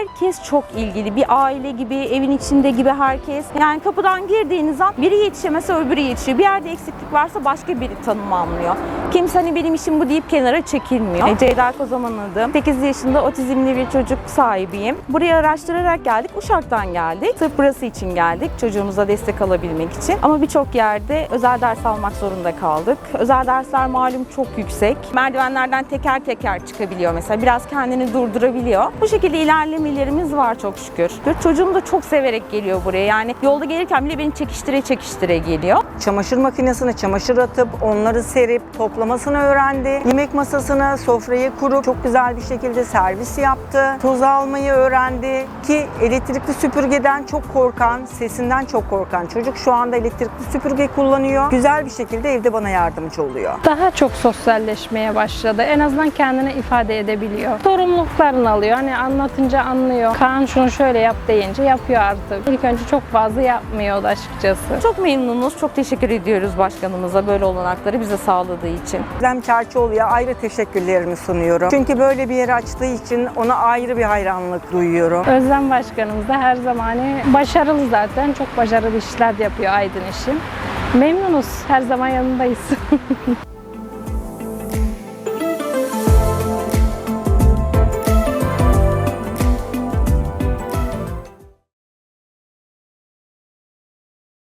herkes çok ilgili. Bir aile gibi, evin içinde gibi herkes. Yani kapıdan girdiğiniz an biri yetişemezse öbürü yetişiyor. Bir yerde eksiklik varsa başka biri tanımlamlıyor. Kimse hani benim işim bu deyip kenara çekilmiyor. E, Ceyda Kozaman adım. 8 yaşında otizmli bir çocuk sahibiyim. Buraya araştırarak geldik. Uşak'tan geldik. Sırf burası için geldik. Çocuğumuza destek alabilmek için. Ama birçok yerde özel ders almak zorunda kaldık. Özel dersler malum çok yüksek. Merdivenlerden teker teker çıkabiliyor mesela. Biraz kendini durdurabiliyor. Bu şekilde ilerlemelerimiz var çok şükür. Çocuğum da çok severek geliyor buraya. Yani yolda gelirken bile beni çekiştire çekiştire geliyor. Çamaşır makinesine çamaşır atıp onları serip toplamasını öğrendi. Yemek masasına sofrayı kurup çok güzel bir şekilde servis yaptı. Toz almayı öğrendi ki elektrikli süpürgeden çok korkan, sesinden çok korkan çocuk şu anda elektrikli süpürge kullanıyor. Güzel bir şekilde evde bana yardımcı oluyor. Daha çok sosyalleşmeye başladı. En azından kendini ifade edebiliyor. Sorumluluklarını alıyor. Hani anlatınca anlıyor. Kaan şunu şöyle yap deyince yapıyor artık. İlk önce çok fazla yapmıyordu açıkçası. Çok memnunuz. Çok teşekkür ediyoruz başkanımıza böyle olanakları bize sağladığı için. Özlem Çerçioğlu'ya ayrı teşekkürlerimi sunuyorum. Çünkü böyle bir yer açtığı için ona ayrı bir hayranlık duyuyorum. Özlem Başkanımız da her zaman hani başarılı zaten. Çok başarılı işler yapıyor Aydın için. Memnunuz. Her zaman yanındayız.